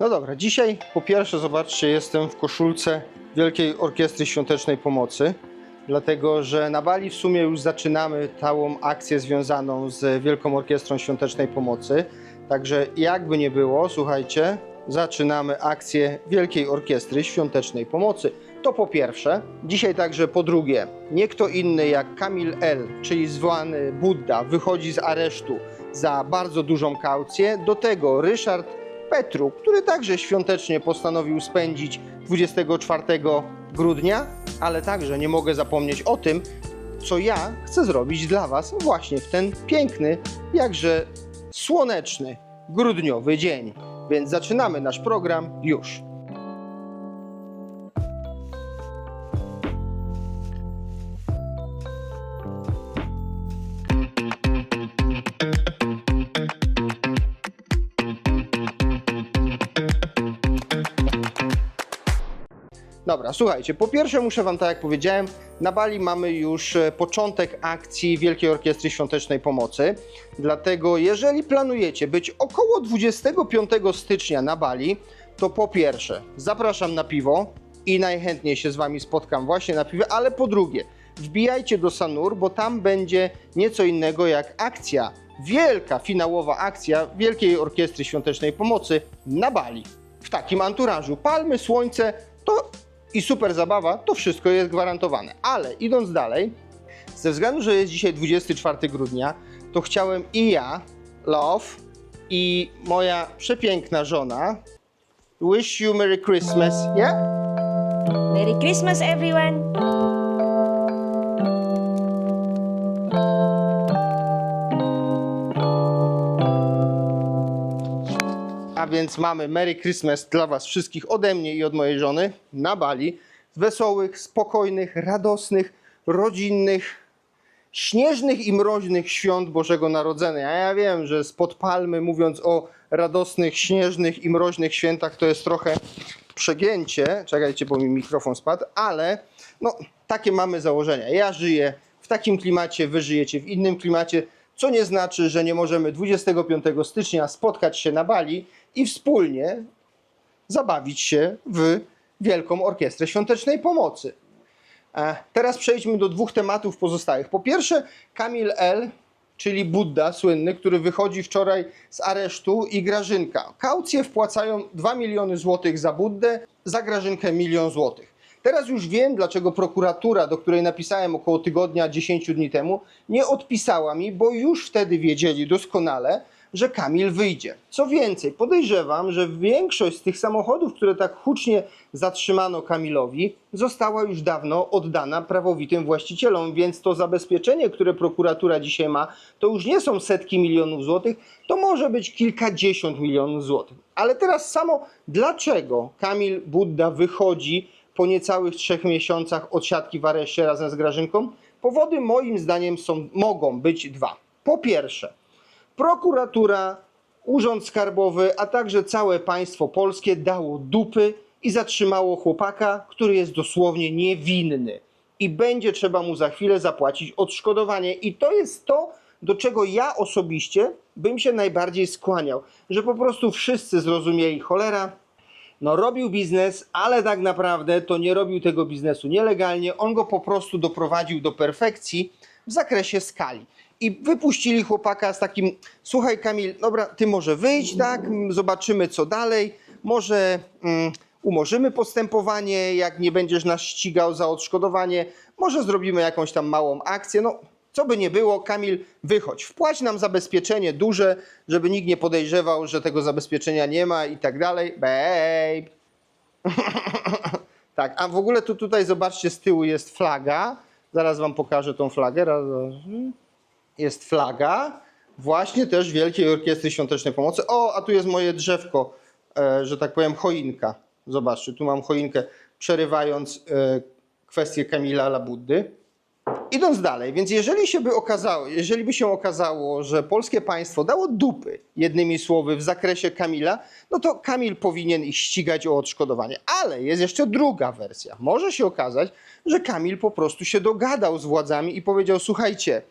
No dobra, dzisiaj po pierwsze zobaczcie, jestem w koszulce Wielkiej Orkiestry Świątecznej Pomocy, dlatego że na Bali w sumie już zaczynamy całą akcję związaną z Wielką Orkiestrą Świątecznej Pomocy. Także jakby nie było, słuchajcie, zaczynamy akcję Wielkiej Orkiestry Świątecznej Pomocy. To po pierwsze. Dzisiaj także po drugie, nie kto inny jak Kamil L., czyli zwany Buddha, wychodzi z aresztu za bardzo dużą kaucję. Do tego Ryszard Petru, który także świątecznie postanowił spędzić 24 grudnia, ale także nie mogę zapomnieć o tym, co ja chcę zrobić dla Was właśnie w ten piękny, jakże słoneczny, grudniowy dzień. Więc zaczynamy nasz program już. Dobra, słuchajcie, po pierwsze muszę Wam, tak jak powiedziałem, na Bali mamy już e, początek akcji Wielkiej Orkiestry Świątecznej Pomocy. Dlatego, jeżeli planujecie być około 25 stycznia na Bali, to po pierwsze zapraszam na piwo i najchętniej się z Wami spotkam właśnie na piwie, ale po drugie, wbijajcie do Sanur, bo tam będzie nieco innego jak akcja, wielka finałowa akcja Wielkiej Orkiestry Świątecznej Pomocy na Bali. W takim anturażu palmy, słońce, to i super zabawa, to wszystko jest gwarantowane. Ale idąc dalej, ze względu, że jest dzisiaj 24 grudnia, to chciałem i ja, Love, i moja przepiękna żona wish you Merry Christmas, yeah? Merry Christmas, everyone! Więc mamy Merry Christmas dla Was wszystkich ode mnie i od mojej żony na Bali. Wesołych, spokojnych, radosnych, rodzinnych, śnieżnych i mroźnych świąt Bożego Narodzenia. Ja wiem, że spod palmy mówiąc o radosnych, śnieżnych i mroźnych świętach to jest trochę przegięcie. Czekajcie, bo mi mikrofon spadł, ale no, takie mamy założenia. Ja żyję w takim klimacie, wy żyjecie w innym klimacie, co nie znaczy, że nie możemy 25 stycznia spotkać się na Bali i wspólnie zabawić się w Wielką Orkiestrę Świątecznej Pomocy. E, Teraz przejdźmy do dwóch tematów pozostałych. Po pierwsze, Kamil L., czyli Buddha słynny, który wychodzi wczoraj z aresztu i Grażynka. Kaucje wpłacają 2 miliony złotych za Buddę, za Grażynkę milion złotych. Teraz już wiem, dlaczego prokuratura, do której napisałem około tygodnia, 10 dni temu, nie odpisała mi, bo już wtedy wiedzieli doskonale, że Kamil wyjdzie. Co więcej, podejrzewam, że większość z tych samochodów, które tak hucznie zatrzymano Kamilowi, została już dawno oddana prawowitym właścicielom, więc to zabezpieczenie, które prokuratura dzisiaj ma, to już nie są setki milionów złotych, to może być kilkadziesiąt milionów złotych. Ale teraz samo, dlaczego Kamil Budda wychodzi po niecałych trzech miesiącach od siatki w areszcie razem z Grażynką? Powody moim zdaniem są, mogą być dwa. Po pierwsze, prokuratura, urząd skarbowy, a także całe państwo polskie dało dupy i zatrzymało chłopaka, który jest dosłownie niewinny. I będzie trzeba mu za chwilę zapłacić odszkodowanie. I to jest to, do czego ja osobiście bym się najbardziej skłaniał. Że po prostu wszyscy zrozumieli cholera, no robił biznes, ale tak naprawdę to nie robił tego biznesu nielegalnie. On go po prostu doprowadził do perfekcji w zakresie skali. I wypuścili chłopaka z takim, słuchaj Kamil, dobra, ty może wyjść, tak, zobaczymy co dalej, może mm, umorzymy postępowanie, jak nie będziesz nas ścigał za odszkodowanie, może zrobimy jakąś tam małą akcję, no co by nie było, Kamil, wychodź, wpłać nam zabezpieczenie duże, żeby nikt nie podejrzewał, że tego zabezpieczenia nie ma i tak dalej. Babe. tak, a w ogóle tu tutaj zobaczcie, z tyłu jest flaga. Zaraz wam pokażę tą flagę. Jest flaga właśnie też Wielkiej Orkiestry Świątecznej Pomocy. O, a tu jest moje drzewko, e, że tak powiem, choinka. Zobaczcie, tu mam choinkę, przerywając e, kwestię Kamila Labuddy. Idąc dalej, więc jeżeli się by okazało, jeżeli by się okazało, że polskie państwo dało dupy, jednymi słowy, w zakresie Kamila, no to Kamil powinien ich ścigać o odszkodowanie. Ale jest jeszcze druga wersja. Może się okazać, że Kamil po prostu się dogadał z władzami i powiedział: Słuchajcie,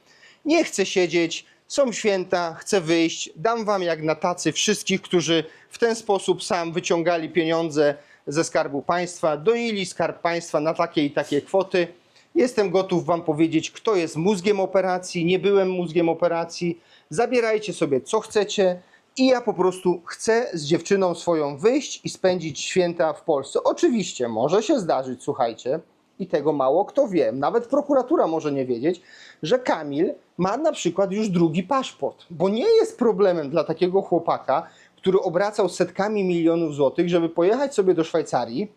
nie chcę siedzieć są święta, chcę wyjść, dam wam jak na tacy wszystkich, którzy w ten sposób sam wyciągali pieniądze ze skarbu państwa, doili skarb państwa na takie i takie kwoty. Jestem gotów wam powiedzieć, kto jest mózgiem operacji, nie byłem mózgiem operacji. Zabierajcie sobie co chcecie i ja po prostu chcę z dziewczyną swoją wyjść i spędzić święta w Polsce. Oczywiście może się zdarzyć, słuchajcie, i tego mało kto wie, nawet prokuratura może nie wiedzieć, że Kamil ma na przykład już drugi paszport, bo nie jest problemem dla takiego chłopaka, który obracał setkami milionów złotych, żeby pojechać sobie do Szwajcarii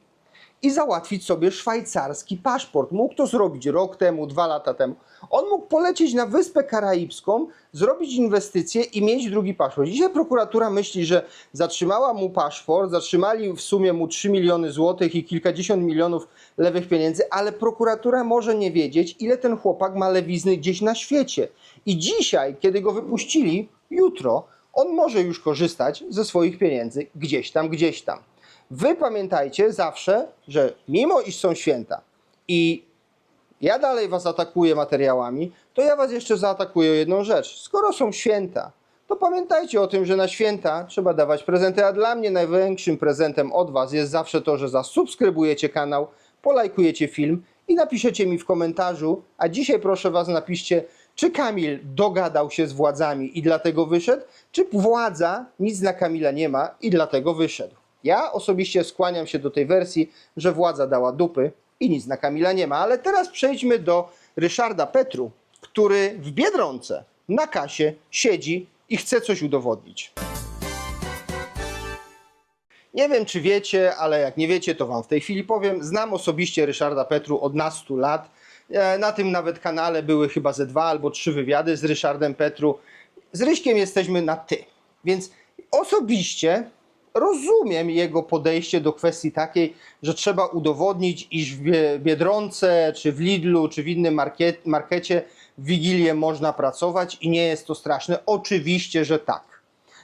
i załatwić sobie szwajcarski paszport. Mógł to zrobić rok temu, dwa lata temu. On mógł polecieć na Wyspę Karaibską, zrobić inwestycje i mieć drugi paszport. Dzisiaj prokuratura myśli, że zatrzymała mu paszport, zatrzymali w sumie mu 3 miliony złotych i kilkadziesiąt milionów lewych pieniędzy, ale prokuratura może nie wiedzieć, ile ten chłopak ma lewizny gdzieś na świecie. I dzisiaj, kiedy go wypuścili, jutro, on może już korzystać ze swoich pieniędzy gdzieś tam, gdzieś tam. Wy pamiętajcie zawsze, że mimo iż są święta i ja dalej was atakuję materiałami, to ja was jeszcze zaatakuję jedną rzecz. Skoro są święta, to pamiętajcie o tym, że na święta trzeba dawać prezenty, a dla mnie największym prezentem od was jest zawsze to, że zasubskrybujecie kanał, polajkujecie film i napiszecie mi w komentarzu, a dzisiaj proszę was napiszcie, czy Kamil dogadał się z władzami i dlatego wyszedł, czy władza nic na Kamila nie ma i dlatego wyszedł. Ja osobiście skłaniam się do tej wersji, że władza dała dupy i nic na Kamila nie ma. Ale teraz przejdźmy do Ryszarda Petru, który w Biedronce na kasie siedzi i chce coś udowodnić. Nie wiem, czy wiecie, ale jak nie wiecie, to wam w tej chwili powiem. Znam osobiście Ryszarda Petru od nastu lat. E, Na tym nawet kanale były chyba ze dwa albo trzy wywiady z Ryszardem Petru. Z Ryśkiem jesteśmy na ty. Więc osobiście rozumiem jego podejście do kwestii takiej, że trzeba udowodnić, iż w Bie- Biedronce, czy w Lidlu, czy w innym market, markecie w Wigilię można pracować i nie jest to straszne. Oczywiście, że tak.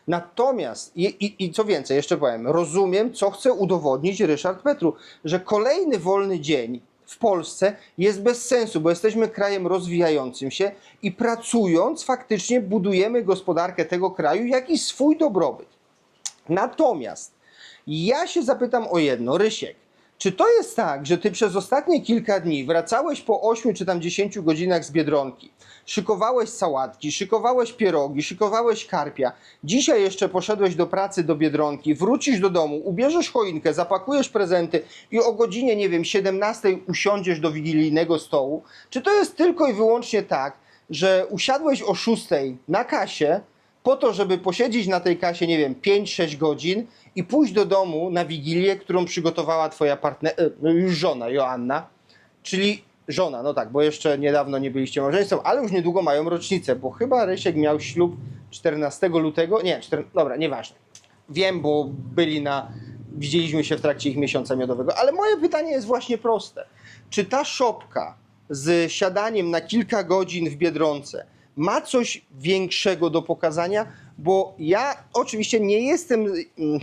Natomiast, i, i, i co więcej, jeszcze powiem, rozumiem, co chce udowodnić Ryszard Petru, że kolejny wolny dzień w Polsce jest bez sensu, bo jesteśmy krajem rozwijającym się i pracując faktycznie budujemy gospodarkę tego kraju, jak i swój dobrobyt. Natomiast ja się zapytam o jedno, Rysiek. Czy to jest tak, że ty przez ostatnie kilka dni wracałeś po 8 czy tam 10 godzinach z biedronki, szykowałeś sałatki, szykowałeś pierogi, szykowałeś karpia, dzisiaj jeszcze poszedłeś do pracy do biedronki, wrócisz do domu, ubierzesz choinkę, zapakujesz prezenty i o godzinie, nie wiem, 17 usiądziesz do wigilijnego stołu? Czy to jest tylko i wyłącznie tak, że usiadłeś o 6 na kasie, po to, żeby posiedzieć na tej kasie, nie wiem, 5-6 godzin i pójść do domu na wigilię, którą przygotowała twoja e, no już żona Joanna, czyli żona, no tak, bo jeszcze niedawno nie byliście małżeństwem, ale już niedługo mają rocznicę, bo chyba Rysiek miał ślub 14 lutego, nie, 4, dobra, nieważne. Wiem, bo byli na, widzieliśmy się w trakcie ich miesiąca miodowego, ale moje pytanie jest właśnie proste. Czy ta szopka z siadaniem na kilka godzin w Biedronce ma coś większego do pokazania? Bo ja oczywiście nie jestem mm,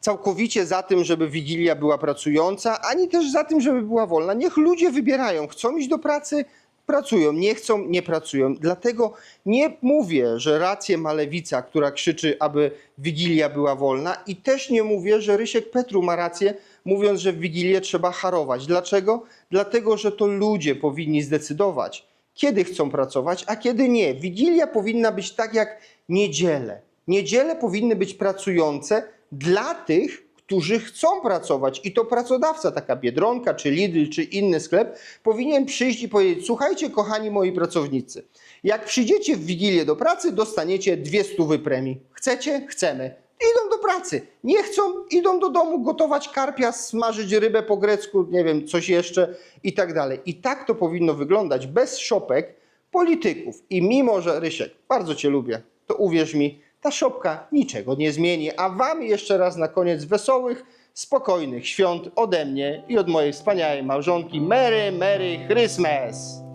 całkowicie za tym, żeby Wigilia była pracująca, ani też za tym, żeby była wolna. Niech ludzie wybierają. Chcą iść do pracy, pracują. Nie chcą, nie pracują. Dlatego nie mówię, że rację ma lewica, która krzyczy, aby Wigilia była wolna i też nie mówię, że Rysiek Petru ma rację, mówiąc, że w Wigilię trzeba harować. Dlaczego? Dlatego, że to ludzie powinni zdecydować, kiedy chcą pracować, a kiedy nie. Wigilia powinna być tak jak niedziele. Niedziele powinny być pracujące dla tych, którzy chcą pracować i to pracodawca, taka Biedronka, czy Lidl, czy inny sklep, powinien przyjść i powiedzieć, słuchajcie kochani moi pracownicy, jak przyjdziecie w Wigilię do pracy, dostaniecie dwie stówy premii. Chcecie? Chcemy. Idą do pracy. Nie chcą, idą do domu gotować karpia, smażyć rybę po grecku, nie wiem, coś jeszcze i tak dalej. I tak to powinno wyglądać, bez szopek polityków. I mimo, że Rysiek, bardzo Cię lubię, to uwierz mi, ta szopka niczego nie zmieni. A Wam jeszcze raz na koniec wesołych, spokojnych świąt ode mnie i od mojej wspaniałej małżonki Merry, Merry Christmas!